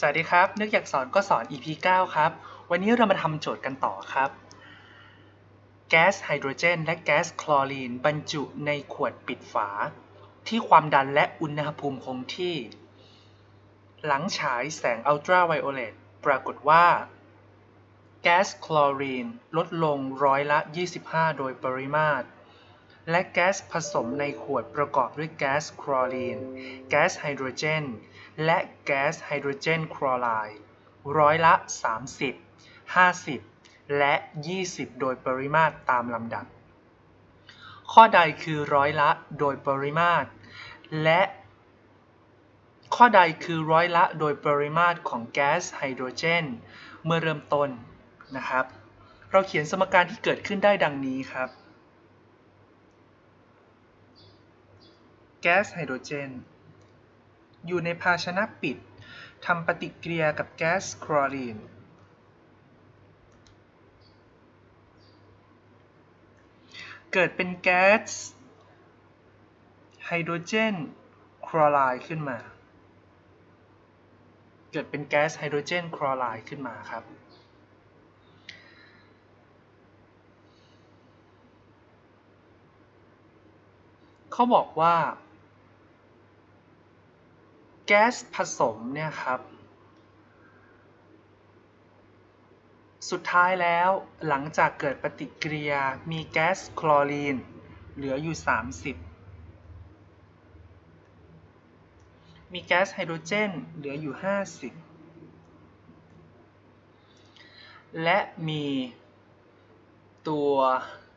สวัสดีครับ นึกอยากสอนก็สอน EP 9 ครับ วันนี้เรามาทำโจทย์กันต่อครับ แก๊สไฮโดรเจนและแก๊สคลอรีน บรรจุในขวดปิดฝา ที่ความดันและอุณหภูมิคงที่ หลังฉายแสงอัลตราไวโอเลตปรากฏว่า แก๊สคลอรีนลดลงร้อยละ 25 โดยปริมาตร และแก๊สผสมในขวดประกอบด้วยแก๊สคลอรีน แก๊สไฮโดรเจน และแก๊สไฮโดรเจนคลอไรด์ร้อยละ 30 50 และ 20 โดยปริมาตรตามลำดับ ข้อใดคือร้อยละโดยปริมาตร และ ข้อใดคือร้อยละโดยปริมาตรของแก๊สไฮโดรเจน เมื่อเริ่มต้นนะครับ เราเขียนสมการที่เกิดขึ้นได้ดังนี้ครับ แก๊สไฮโดรเจน อยู่ในภาชนะปิดทำปฏิกิริยากับแก๊สคลอรีน เกิดเป็นแก๊สไฮโดรเจนคลอไรด์ขึ้นมา เกิดเป็นแก๊สไฮโดรเจนคลอไรด์ขึ้นมาครับ เขาบอกว่า แก๊สผสมเนี่ยครับ สุดท้ายแล้วหลังจากเกิดปฏิกิริยามีแก๊สคลอรีน เหลืออยู่ 30 มีแก๊สไฮโดรเจน เหลืออยู่ 50 และมีตัว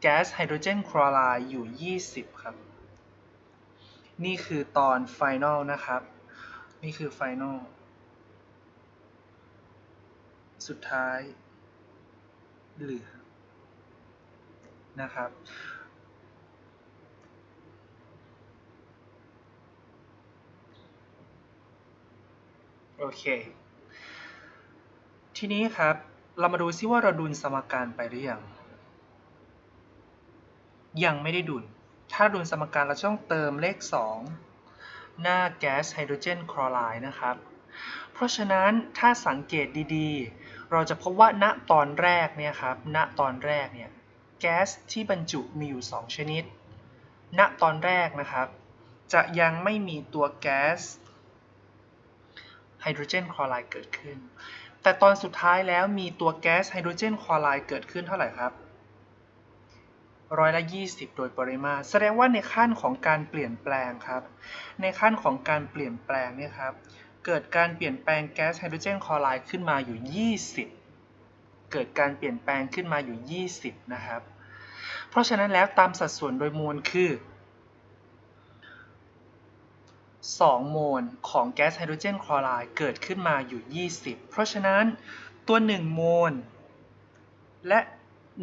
แก๊สไฮโดรเจนคลอไรด์อยู่ 20 ครับ นี่คือตอนไฟนอลนะครับ นี่คือไฟนอลสุดท้ายเหลือนะครับ โอเค ทีนี้ครับ เรามาดูซิว่าเราดุลสมการไปหรือยัง ยังไม่ได้ดุล ถ้าดุลสมการเราต้องเติมเลข 2 หน้าแก๊สไฮโดรเจนคลอไรด์นะครับ เพราะฉะนั้นถ้าสังเกตดีๆ เราจะพบว่าณตอนแรกเนี่ยครับ ณตอนแรกเนี่ยแก๊สที่บรรจุมีอยู่ 2 ชนิด ณตอนแรกนะครับ จะยังไม่มีตัวแก๊สไฮโดรเจนคลอไรด์เกิดขึ้น แต่ตอนสุดท้ายแล้วมีตัวแก๊สไฮโดรเจนคลอไรด์เกิดขึ้นเท่าไหร่ครับ ร้อยละ 20 โดยปริมาตร แสดงว่าในขั้นของการเปลี่ยนแปลงครับ ในขั้นของการเปลี่ยนแปลงเนี่ยครับ เกิดการเปลี่ยนแปลงแก๊สไฮโดรเจนคลอไรด์ขึ้นมาอยู่ 20 เกิดการเปลี่ยนแปลงขึ้นมาอยู่ 20 นะครับ เพราะฉะนั้นแล้วตามสัดส่วนโดยมวลคือ 2 โมลของแก๊สไฮโดรเจนคลอไรด์เกิดขึ้นมาอยู่ 20 เพราะฉะนั้นตัว 1 โมลและ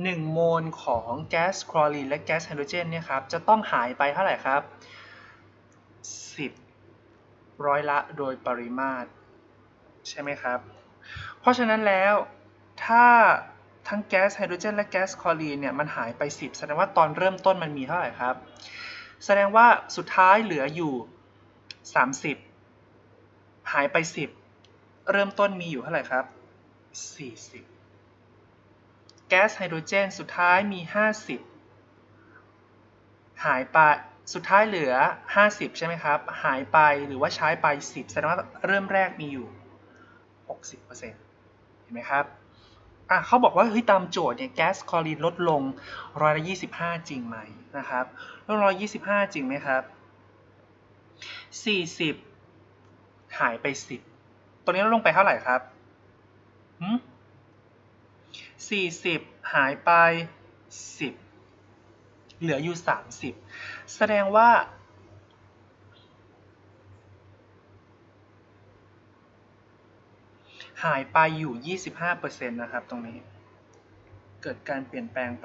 1โมลของแก๊สคลอรีนและแก๊สไฮโดรเจนเนี่ยครับจะต้องหายไปเท่าไหร่ครับ 10 ร้อยละโดยปริมาตร ใช่ไหมครับ เพราะฉะนั้นแล้วถ้าทั้งแก๊สไฮโดรเจนและแก๊สคลอรีนเนี่ยมันหายไป 10 แสดงว่าตอนเริ่มต้นมันมีเท่าไหร่ครับ แสดงว่าสุดท้ายเหลืออยู่ 30 หายไป 10 เริ่มต้นมีอยู่เท่าไหร่ครับ 40 ก๊สไฮโดรเจน สุดท้ายมี 50 หายไปสุดท้ายเหลือ 50 ใช่ไหมครับ หายไปหรือว่าใช้ไป 10 แสดงว่าเริ่มแรกมีอยู่ 60%เห็นไหมครับอะเขาบอกว่าเฮ้ยตามโจทย์เนี่ยแก๊สคลอรีนลดลงร้อยละ25จริงไหมนะครับลดร้อย25จริงไหมครับ40หายไป10ตัวนี้ลดลงไปเท่าไหร่ครับหืม 40 หายไป 10 เหลืออยู่ 30 แสดงว่า หายไปอยู่ 25%นะครับตรงนี้ เกิดการเปลี่ยนแปลงไป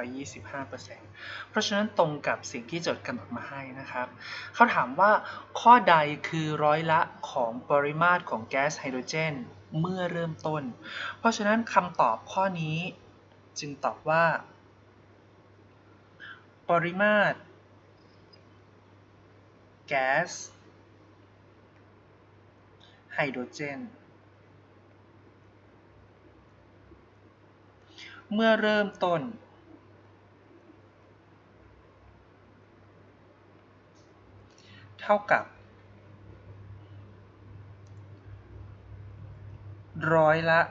25%เพราะฉะนั้นตรงกับสิ่งที่โจทย์กำหนดมาให้นะครับ เขาถามว่าข้อใดคือร้อยละของปริมาตรของแก๊สไฮโดรเจนเมื่อเริ่มต้น เพราะฉะนั้นคำตอบข้อนี้ จึงตอบว่า ปริมาตร แก๊ส ไฮโดรเจน เมื่อเริ่มต้น เท่ากับร้อยละ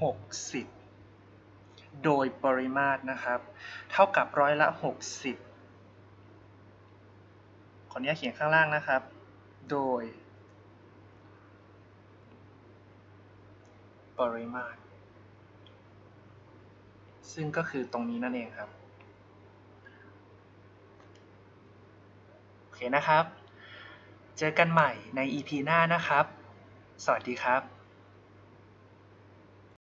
หกสิบ โดยปริมาตรนะครับ เท่ากับร้อยละ 60 ขออนุญาตเขียนข้างล่างนะครับ โดย ปริมาตร ซึ่งก็คือตรงนี้นั่นเองครับโอเคนะครับ เจอกันใหม่ใน EP หน้านะครับ สวัสดีครับ